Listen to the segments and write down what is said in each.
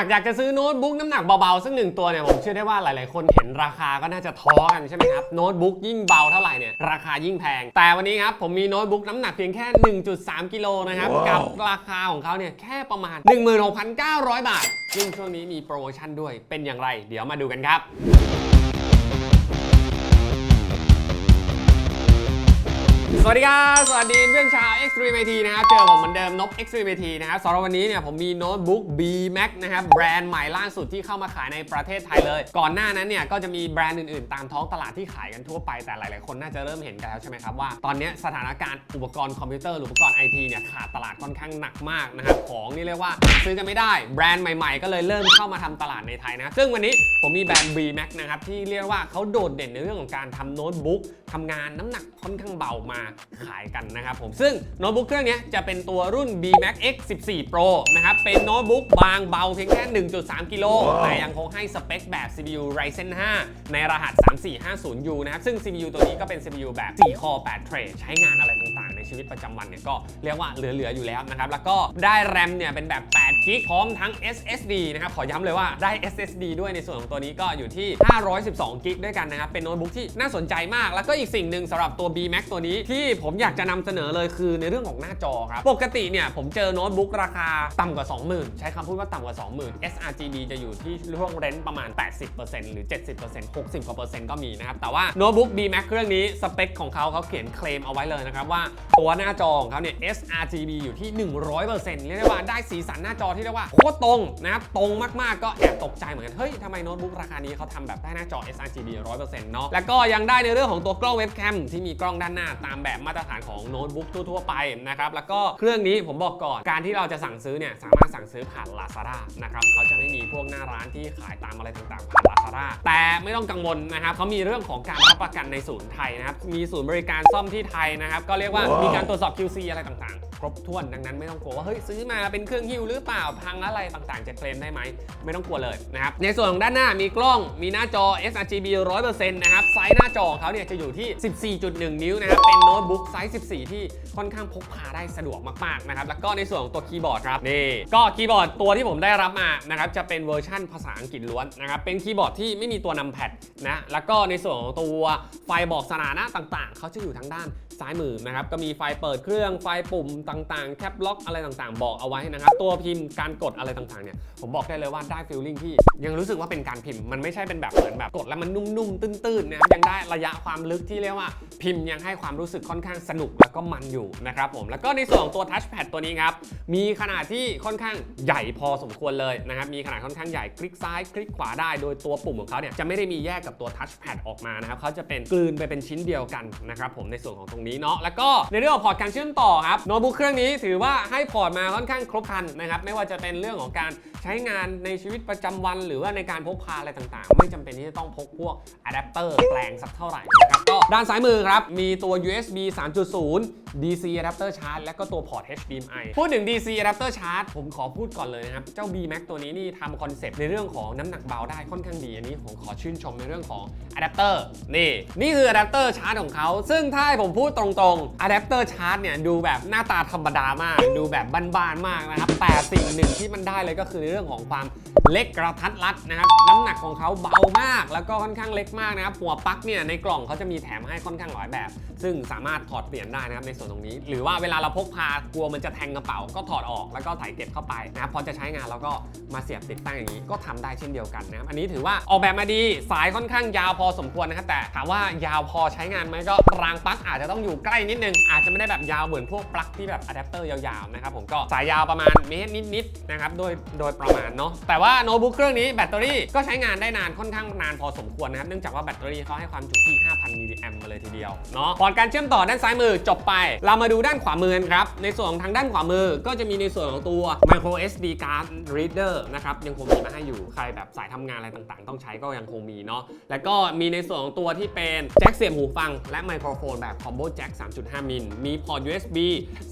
ากอยากจะซื้อโน้ตบุ๊กน้ำหนักเบาๆสักหนึ่งตัวเนี่ยผมเชื่อได้ว่าหลายๆ คนเห็นราคาก็น่าจะท้อกันใช่ไหมครับโน้ตบุ๊กยิ่งเบาเท่าไหร่เนี่ยราคายิ่งแพง แต่วันนี้ครับผมมีโน้ตบุ๊กน้ำหนักเพียงแค่ 1.3 กิโลนะครับกับราคาของเขาเนี่ยแค่ประมาณ 16,900 บาทซึ่งช่วงนี้มีโปรโมชั่นด้วยเป็นอย่างไร เดี๋ยวมาดูกันครับ สวัสดีครับ สวัสดีเพื่อนชาว Extreme IT นะครับ เจอผมเหมือนเดิมนบ Extreme IT นะครับสำหรับวันนี้เนี่ยผมมีโน้ตบุ๊ก B Max นะครับ แบรนด์ใหม่ล่าสุดที่เข้ามาขายในประเทศไทยเลย ก่อนหน้านั้นเนี่ยก็จะมีแบรนด์อื่นๆ ตามท้องตลาดที่ขายกันทั่วไปแต่หลายๆ คนน่าจะเริ่มเห็นกันแล้วใช่ไหมครับว่าตอนนี้สถานการณ์อุปกรณ์คอมพิวเตอร์หรืออุปกรณ์ไอทีเนี่ยขาดตลาดค่อนข้างหนักมากนะครับของนี่เรียกว่าซื้อกันไม่ได้แบรนด์ใหม่ ๆ ก็เลยเริ่มเข้ามาทำตลาดในไทยนะซึ่งวันนี้ผมมีแบรนด์ B Max นะครับที่เรียกว่าเขาโดดเด่นในเรื่องของการทำโน้ตบุ๊กทำงานน้ำหนักค่อนข้างเบามาขายกันนะครับผมซึ่งโน้ตบุ๊กเครื่องนี้จะเป็นตัวรุ่น B Max X 14 Pro นะครับ เป็นโน้ตบุ๊กบางเบาเพียงแค่ 1.3 กิโลแต่ยังคงให้สเปคแบบ CPU Ryzen 5 ในรหัส 3450U นะครับ ซึ่ง CPU ตัวนี้ก็เป็น CPU แบบ4 core 8 thread ใช้งานอะไรต่างๆใน ชีวิตประจำวันเนี่ยก็เรียกว่าเหลือๆอยู่แล้วนะครับแล้วก็ได้ RAM เนี่ยเป็นแบบ8 g b พร้อมทั้ง SSD นะครับขอย้ำเลยว่าได้ SSD ด้วยในส่วนของตัวนี้ก็อยู่ที่ 512 g b ด้วยกันนะครับเป็นโน้ตบุ๊กที่น่าสนใจมาก แล้วก็อีกสิ่งหนึ่งสำหรับตัว B Max ตัวนี้ที่ผมอยากจะนำเสนอเลยคือในเรื่องของหน้าจอครับปกติเนี่ยผมเจอโน้ตบุ๊กราคาต่ำกว่า 20,000 ใช้คำพูดว่าต่ำกว่า 20,000 sRGB จะอยู่ที่ช่วงเรนประมาณ 80%หรือ 70% 60กว่าเปอร์เซ็นต์ก็มีนะครับแต่ว่าโน้ตบุ๊ก B Max เครื่องนี้สเปคของเขาเขาเขียนเคลมเอาไว้เลยนะครับว่าตัวหน้าจอของเขาเนี่ย sRGB อยู่ที่ 100%เรียกได้ว่าได้สีสันหน้าจอที่เรียกว่าโคตรตรงนะครับตรงมากๆก็แอบตกใจเหมือนกัน เฮ้ยทำไมโน้ตบุ๊กราคานี้เขาทำแบบได้หน้าจอ sRGB 100%เนาะแล้วก็ยังได้ในเรื่องของตัวกล้องเว็บแคมที่มีกล้องด้านหน้าตามแบบมาตรฐานของโน้ตบุ๊กทั่วๆไปนะครับแล้วก็เครื่องนี้ผมบอกก่อนการที่เราจะสั่งซื้อเนี่ยสามารถสั่งซื้อผ่าน Lazada นะครับเขาจะไม่มีพวกหน้าร้านที่ขายตามอะไรต่างๆผ่าน Lazada แต่ไม่ต้องกังวลนะครับเขามีเรื่องของการรับประกันในศูนย์ไทยนะครับมีศูนย์บริการซ่อมที่ไทยนะครับก็เรียกว่ามีการตรวจสอบ QC อะไรต่างๆ ครบถ้วนดังนั้นไม่ต้องกลัวว่าเฮ้ยซื้อมาเป็นเครื่องหิ้วหรือเปล่าพังอะไรต่างๆ จะเคลมได้ไหมไม่ต้องกลัวเลยนะครับในส่วนของด้านหน้ามีกล้องมีหน้าจอ sRGB 100%นะครับไซส์หน้าจอของเขาเนี่ยจะอยู่ที่ 14.1 นิ้วนะครับเป็นโน้ตบุ๊กไซส์ 14 ที่ค่อนข้างพกพาได้สะดวกมากๆนะครับแล้วก็ในส่วนของตัวคีย์บอร์ดครับนี่ก็คีย์บอร์ดตัวที่ผมได้รับมานะครับจะเป็นเวอร์ชั่นภาษาอังกฤษล้วนนะครับเป็นคีย์บอร์ดที่ไม่มีตัวนำแพดนะแล้วก็ในส่วนของตัวไฟบอกสถานะต่างๆ เขาจะอยู่ทางด้าน ซ้ายมือนะครับก็มีไฟเปิดเครื่องไฟปุ่มต่างๆ แคปล็อกอะไรต่างๆ บอกเอาไว้นะครับตัวพิมพ์การกดอะไรต่างๆเนี่ยผมบอกได้เลยว่าได้ฟีลลิ่งที่ยังรู้สึกว่าเป็นการพิมพ์มันไม่ใช่เป็นแบบเหมือนแบบกดแล้วมันนุ่มๆตื้นๆนะครับยังได้ระยะความลึกที่เรียกว่าพิมพ์ยังให้ความรู้สึกค่อนข้างสนุกแล้วก็มันอยู่นะครับผมแล้วก็ในส่วนของตัวทัชแพดตัวนี้ครับมีขนาดที่ค่อนข้างใหญ่พอสมควรเลยนะครับมีขนาดค่อนข้างใหญ่คลิกซ้ายคลิกขวาได้โดยตัวปุ่มของเขาเนี่ยจะไม่ได้มีแยกกับตัวทัชแพดออกมานะครับเขาจะเป็นกลืนไปเป็นชิ้นเดียวกันนะครับผมในส่วนของตรงนี้เนาะแล้วก็ในเรื่องของพอร์ตการเชื่อมต่อครับโน้ตบุ๊กเครื่องนี้ถือว่าให้พอร์ตมาค่อนข้างครบครันนะครับไม่ว่าจะเป็นเรื่องของการใช้งานในชีวิตประจำวัน หรือว่าในการพกพาอะไรต่างๆ ไม่จำเป็นที่จะต้องพกพวกอะแดปเตอร์แปลงสักเท่าไหร่นะครับก็ด้านซ้ายมือครับมีตัว USB 3.0 DC adapter charge และก็ตัวพอร์ต HDMI พูดถึง DC adapter charge ผมขอพูดก่อนเลยนะครับ เจ้า B Max ตัวนี้นี่ทำคอนเซปต์ในเรื่องของน้ำหนักเบาได้ค่อนข้างดีอันนี้ผมขอชื่นชมในเรื่องของอะแดปเตอร์นี่ นี่คืออะแดปเตอร์ชาร์จของเขา ซึ่งถ้าให้ผมพูดตรงๆอะแดปเตอร์ชาร์จเนี่ยดูแบบหน้าตาธรรมดามาก ดูแบบบ้านๆมากนะครับ แต่สิ่งหนึ่งที่มันได้เลยก็คือในเรื่องของความเล็กกระทัดรัดนะครับ น้ำหนักของเขาเบามาก แล้วก็ค่อนข้างเล็กมากนะครับ หัวปลั๊กเนี่ยในกล่องเขาจะมีแถมให้ค่อนข้างหลายแบบ ซึ่งสามารถถอดเปลี่ยนได้นะครับในส่วนตรงนี้ หรือว่าเวลาเราพกพากลัวมันจะแทงกระเป๋าก็ถอดออกแล้วก็ใส่เก็บเข้าไปนะครับพอจะใช้งานเราก็มาเสียบติดตั้งอย่างนี้ ก็ทำได้เช่นเดียวกันนะครับอันนี้ถือว่าออกแบบมาดีสายค่อนข้างยาวพอสมควรนะครับแต่ถามว่ายาวพอใช้งานไหมก็รางปลั๊กอาจจะต้องอยู่ใกล้นิดนึง อาจจะไม่ได้แบบยาวเหมือนพวกปลั๊กที่แบบอะแดปเตอร์ยาวๆนะครับผมก็สายยาวประมาณเมตรนิดๆนะครับโดยโดยประมาณเนาะแต่ว่าโน้ตบุ๊กเครื่องนี้แบตเตอรี่ก็ใช้งานได้นานค่อนข้างนานพอสมควรนะครับเนื่องจากว่าแบตเตอรี่เขาให้ความจุที่ 5,000 มิลลิแอมมาเลยทีเดียวเนาะพอร์ตการเชื่อมต่อด้านซ้ายมือจบไป เรามาดูด้านขวามือครับในส่วนของทางด้านขวามือก็จะมีในส่วนของตัว micro SD card reader นะครับยังคงมีมาให้อยู่ใครแบบสายทำงานอะไรต่างๆ ต้องใช้ก็ยังคงมีเนาะแล้วก็มีในส่วนของตัวที่เป็นแจ็คเสียบหูฟังและไมโครโฟนแบบคอมโบจ็ค 3.5 มิล มีพอร์ต USB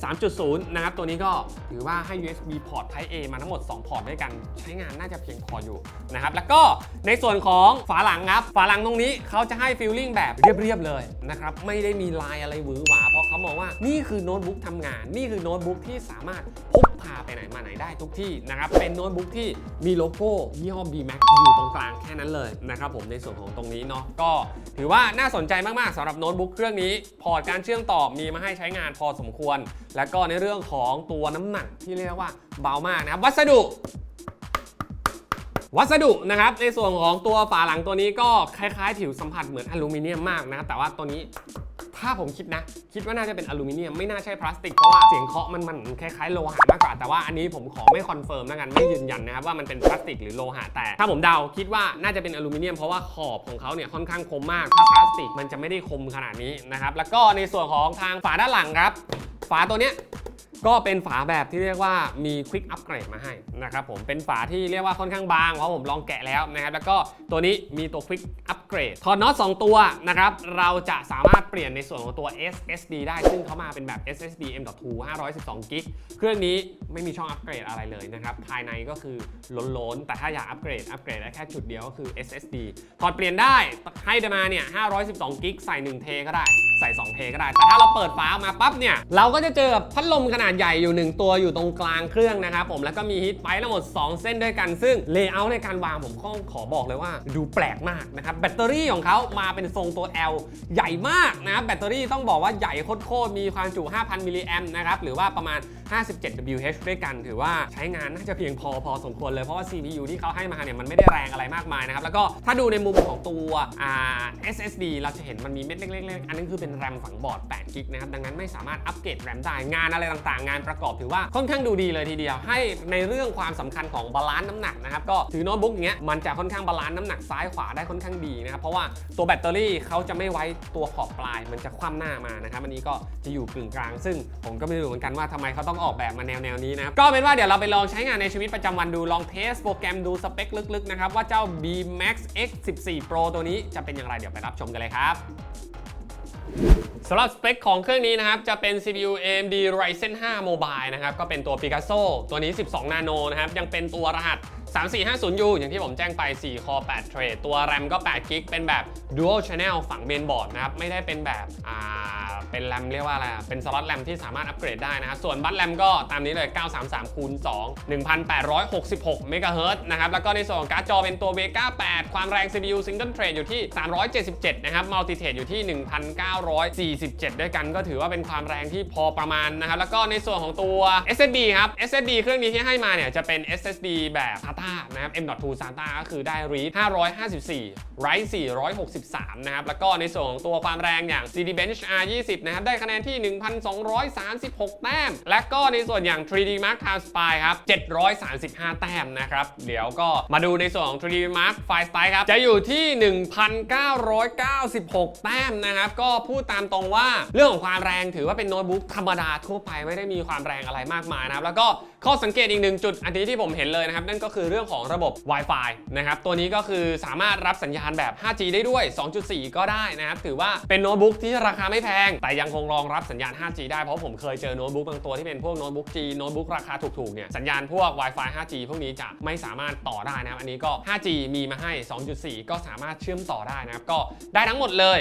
3.0 นะครับ ตัวนี้ก็ถือว่าให้ USB พอร์ต Type A มาทั้งหมด 2 พอร์ตด้วยกัน ใช้งานน่าจะเพียงพออยู่นะครับ แล้วก็ในส่วนของฝาหลังครับ ฝาหลังตรงนี้เขาจะให้ฟีลลิ่งแบบเรียบ ๆ เลยนะครับ ไม่ได้มีลายอะไรหวือหวา เพราะเขามองว่านี่คือโน้ตบุ๊กทำงาน นี่คือโน้ตบุ๊กที่สามารถพกพาไปไหนมาไหนได้ทุกที่นะครับ เป็นโน้ตบุ๊กที่มีโลโก้ยี่ห้อ B-Mac อยู่ตรงกลางแค่นั้นเลยนะครับผมในส่วนของตรงนี้เนาะ ก็ถือว่าน่าสนใจมากๆสำหรับโน้ตบุ๊กเครื่องนี้พอร์ตการเชื่อมต่อมีมาให้ใช้งานพอสมควร และก็ในเรื่องของตัวน้ำหนักที่เรียกว่าเบามากนะครับวัสดุวัสดุนะครับในส่วนของตัวฝาหลังตัวนี้ก็คล้ายๆ ผิวสัมผัสเหมือนอลูมิเนียมมากนะแต่ว่าตัวนี้ ถ้าผมคิดนะ คิดว่าน่าจะเป็นอลูมิเนียมไม่น่าใช่พลาสติก เพราะว่าเสียงเคาะมันมันคล้ายๆโลหะมากกว่า แต่ว่าอันนี้ผมขอไม่คอนเฟิร์มแล้วกันไม่ยืนยันนะครับว่ามันเป็นพลาสติกหรือโลหะแต่ ถ้าผมเดาคิดว่าน่าจะเป็นอลูมิเนียมเพราะว่าขอบของเขาเนี่ยค่อนข้างคมมากถ้าพลาสติกมันจะไม่ได้คมขนาดนี้นะครับแล้วก็ในส่วนของทางฝาด้านหลังครับ ฝาตัวเนี้ย ก็เป็นฝาแบบที่เรียกว่ามีควิกอัปเกรดมาให้นะครับผมเป็นฝาที่เรียกว่าค่อนข้างบางเพราะผมลองแกะแล้วนะครับแล้วก็ตัวนี้มีตัวควิกอัปเกรดถอดน็อต2ตัวนะครับเราจะสามารถเปลี่ยนในส่วนของตัว SSD ได้ซึ่งเขามาเป็นแบบ SSD M.2 512กิกเครื่องนี้ไม่มีช่องอัปเกรดอะไรเลยนะครับภายในก็คือล้นๆแต่ถ้าอยากอัปเกรดอัปเกรดได้แค่จุดเดียวก็คือ SSD ถอดเปลี่ยนได้ให้มาเนี่ย512กิกใส่1เทก็ได้ใส่2เทก็ได้แต่ถ้าเราเปิดฝาออกมาปั๊บเนี่ยเราก็จะเจอกับพัดลมขนาดใหญ่อยู่ 1 ตัวอยู่ตรงกลางเครื่องนะครับผมแล้วก็มีฮีทไปทั้งหมด 2 เส้นด้วยกันซึ่งเลเยอร์ในการวางผมก็ขอบอกเลยว่า ดูแปลกมากนะครับแบตเตอรี่ของเขามาเป็นทรงตัว L ใหญ่มากนะครับแบตเตอรี่ต้องบอกว่าใหญ่โคตรๆมีความจุ 5,000 มิลลิแอมนะครับหรือว่าประมาณ 57 WH ด้วยกัน ถือว่าใช้งานน่าจะเพียงพอพอสมควรเลยเพราะว่า CPU ที่เขาให้มาเนี่ยมันไม่ได้แรงอะไรมากมายนะครับแล้วก็ถ้าดูในมุมของตัวอ่า SSD เราจะเห็นมันมีเม็ดเล็กๆๆอันนั้นคือเป็นแรมฝังบอร์ด8กิกนะครับดังนั้นไม่สามารถอัปเกรดแรมได้งานอะไรต่างๆงานประกอบถือว่าค่อนข้างดูดีเลยทีเดียว ให้ในเรื่องความสำคัญของบาลานซ์น้ำหนักนะครับก็ถือโน้ตบุ๊กอย่างเงี้ยมันจะค่อนข้างบาลานซ์น้ำหนักซ้ายขวาได้ค่อนข้างดีนะครับเพราะว่าตัวแบตเตอรี่เขาจะไม่ไว้ตัวขอบปลาย มันจะคว่ำหน้ามานะครับอันนี้ก็จะอยู่กึ่งกลาง ซึ่งผมก็ไม่รู้เหมือนกันว่าทำไมเขาต้องออกแบบมาแนวแนวๆนี้นะครับก็เป็นว่าเดี๋ยวเราไปลองใช้งานในชีวิตประจำวันดูลองเทสโปรแกรมดูสเปคลึกๆนะครับว่าเจ้า B Max X 14 Pro ตัวนี้จะเป็นอย่างไรเดี๋ยวไปรับชมกันเลยครับ สำหรับสเปคของเครื่องนี้นะครับ จะเป็น CPU AMD Ryzen 5 Mobile นะครับ ก็เป็นตัว Picasso ตัวนี้ 12 นาโนนะครับ ยังเป็นตัวรหัส 3450U อย่างที่ผมแจ้งไป4 core 8 thread ตัว RAM ก็8 GB เป็นแบบ Dual Channel ฝั่งเมนบอร์ดนะครับ ไม่ได้เป็นแบบอ่า เป็นแรมเรียกว่าอะไรอะเป็นสล็อตแรมที่สามารถอัปเกรดได้นะครับ ส่วนบัตแรมก็ตามนี้เลย 933คูณ2 1866เมกะเฮิรตซ์นะครับ แล้วก็ในส่วนของการ์ดจอเป็นตัว Vega 8 ความแรง CPU Single Thread อยู่ที่ 377 นะครับ Multi Thread อยู่ที่ 1947 ด้วยกันก็ถือว่าเป็นความแรงที่พอประมาณนะครับ แล้วก็ในส่วนของตัว SSD ครับ SSD เครื่องนี้ที่ให้มาเนี่ยจะเป็น SSD แบบ SATA นะครับ M.2 SATA ก็คือได้ read 554 write 463 นะครับ แล้วก็ในส่วนของตัวความแรงอย่าง CD Bench R20 นะครับ ได้คะแนนที่ 1,236 แต้ม และก็ในส่วนอย่าง 3D Mark Time Spy ครับ 735 แต้มนะครับ เดี๋ยวก็มาดูในส่วนของ 3D Mark File Spy ครับ จะอยู่ที่ 1,996 แต้มนะครับ ก็พูดตามตรงว่าเรื่องของความแรงถือว่าเป็นโน้ตบุ๊กธรรมดาทั่วไปไม่ได้มีความแรงอะไรมากมายนะครับ แล้วก็ข้อสังเกตอีกหนึ่งจุดอันนี้ที่ผมเห็นเลยนะครับ นั่นก็คือเรื่องของระบบ Wi-Fi นะครับ ตัวนี้ก็คือสามารถรับสัญญาณแบบ 5G ได้ด้วย 2.4 ก็ได้นะครับ ถือว่าเป็นโน้ตบุ๊กที่ราคาไม่แพงแต่แต่ยังคงรองรับสัญญาณ 5G ได้เพราะผมเคยเจอโน้ตบุ๊กบางตัวที่เป็นพวกโน้ตบุ๊ก G โน้ตบุ๊กราคาถูกๆเนี่ยสัญญาณพวก Wi-Fi 5G พวกนี้จะไม่สามารถต่อได้นะครับอันนี้ก็ 5G มีมาให้ 2.4 ก็สามารถเชื่อมต่อได้นะครับก็ได้ทั้งหมดเลย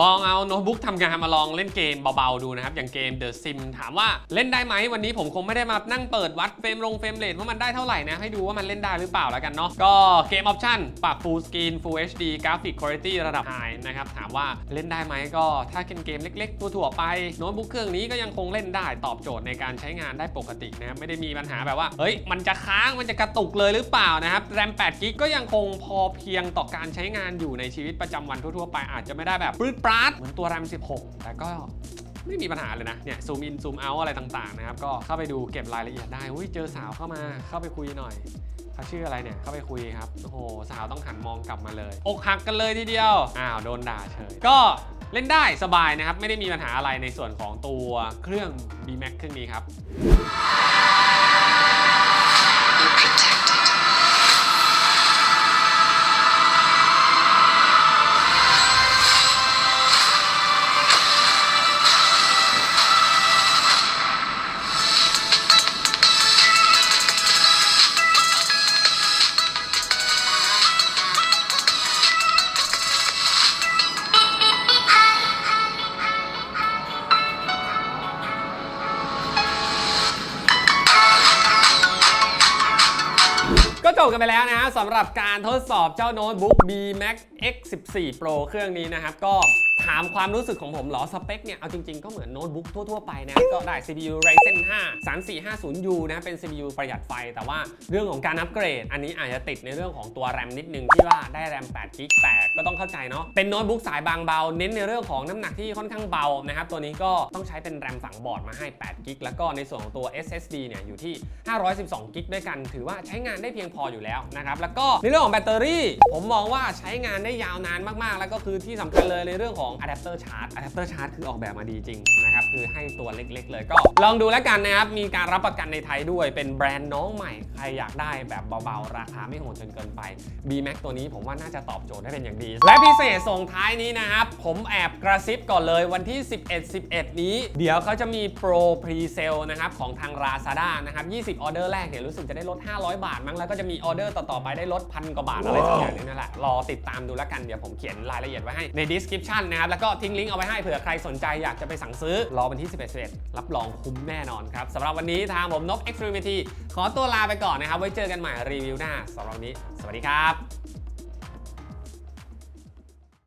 ลองเอาโน้ตบุ๊กทำงานมาลองเล่นเกมเบาๆดูนะครับอย่างเกม The Sim ถามว่าเล่นได้ไหมวันนี้ผมคงไม่ได้มานั่งเปิดวัดเฟรมลงเฟรมเรทว่ามันได้เท่าไหร่นะให้ดูว่ามันเล่นได้หรือเปล่าแล้วกันเนาะก็เกมออปชั่นปรับ Full Screen Full HD Graphic Quality ระดับ High นะครับถามว่าเล่นได้ไหมก็ถ้าเป็นเกมเล็กทั่วๆไปโน้ตบุ๊กเครื่องนี้ก็ยังคงเล่นได้ตอบโจทย์ในการใช้งานได้ปกตินะครับไม่ได้มีปัญหาแบบว่าเฮ้ยมันจะค้างมันจะกระตุกเลยหรือเปล่านะครับแรม8กิกก็ยังคงพอเพียงต่อการใช้งานอยู่ในชีวิตประจำวันทั่วๆไปอาจจะไม่ได้แบบปรื๊ดปราดเหมือนตัวแรม16 แต่ก็ไม่มีปัญหาเลยนะ เนี่ยซูมอินซูมเอาอะไรต่างๆนะครับ ก็เข้าไปดูเก็บรายละเอียดได้อุ้ยเจอสาวเข้ามาเข้าไปคุยหน่อยเขาชื่ออะไรเนี่ย เข้าไปคุยครับ โอ้โห สาวต้องหันมองกลับมาเลย อกหักกันเลยทีเดียว อ้าว โดนด่าเฉย ก็ เล่นได้สบายนะครับ ไม่ได้มีปัญหาอะไรในส่วนของตัวเครื่อง B Max เครื่องนี้ครับ ก็จบกันไปแล้วนะฮะสำหรับการทดสอบเจ้าโน้ตบุ๊ก B Max X 14 Pro เครื่องนี้นะครับก็ ถามความรู้สึกของผมเหรอ สเปคเนี่ย เอาจริงๆ ก็เหมือนโน้ตบุ๊กทั่ว ๆ ไปนะ ก็ได้ CPU Ryzen 5 3450U นะ เป็น CPU ประหยัดไฟ แต่ว่าเรื่องของการอัปเกรด อันนี้อาจจะติดในเรื่องของตัวแรมนิดนึงที่ว่าได้แรม8 g b แต่ก็ต้องเข้าใจเนาะ เป็นโน้ตบุ๊กสายบางเบา เน้นในเรื่องของน้ำหนักที่ค่อนข้างเบานะครับ ตัวนี้ก็ต้องใช้เป็นแรมฝังบอร์ดมาให้8 g b แล้วก็ในส่วนของตัว SSD เนี่ยอยู่ที่ 512 g b ด้วยกัน ถือว่าใช้งานได้เพียงพออยู่แล้วนะครับแล้วก็ในเรื่องของแบตเตอรี่ ผมมองว่าใช้งานได้ยาวนานมากๆ แล้วก็คือที่สำคัญเลยในเรื่องของอะแดปเตอร์ชาร์จอะแดปเตอร์ชาร์จคือออกแบบมาดีจริงนะครับ คือให้ตัวเล็กๆ เลยก็ลองดูแล้วกันนะครับ มีการรับประกันในไทยด้วย เป็นแบรนด์น้องใหม่ ใครอยากได้แบบเบาๆ ราคาไม่โหดจนเกินไป B Max ตัวนี้ผมว่าน่าจะตอบโจทย์ได้เป็นอย่างดี และพิเศษส่งท้ายนี้นะครับ ผมแอบกระซิบก่อนเลยวันที่ 11 11 นี้ เดี๋ยวเขาจะมีโปรพรีเซลนะครับของทาง Lazada นะครับ 20 ออเดอร์แรกเนี่ยรู้สึกจะได้ลด 500 บาทมั้งแล้วก็จะมีออเดอร์ต่อๆไปได้ลดพันกว่าบาทอะไรสักอย่างนึงนั่นแหละรอติดตามดูแล้วกันเดี๋ยวผมเขียนรายละเอียดไว้ให้ใน description นะครับแล้วก็ทิ้งลิงก์เอาไว้ให้เผื่อใครสนใจอยากจะไปสั่งซื้อรอวันที่ 11 11รับรองคุ้มแน่นอนครับสำหรับวันนี้ทางผมนก Extremity ขอตัวลาไปก่อนนะครับไว้เจอกันใหม่รีวิวหน้าสำหรับวันนี้ สวัสดีครับ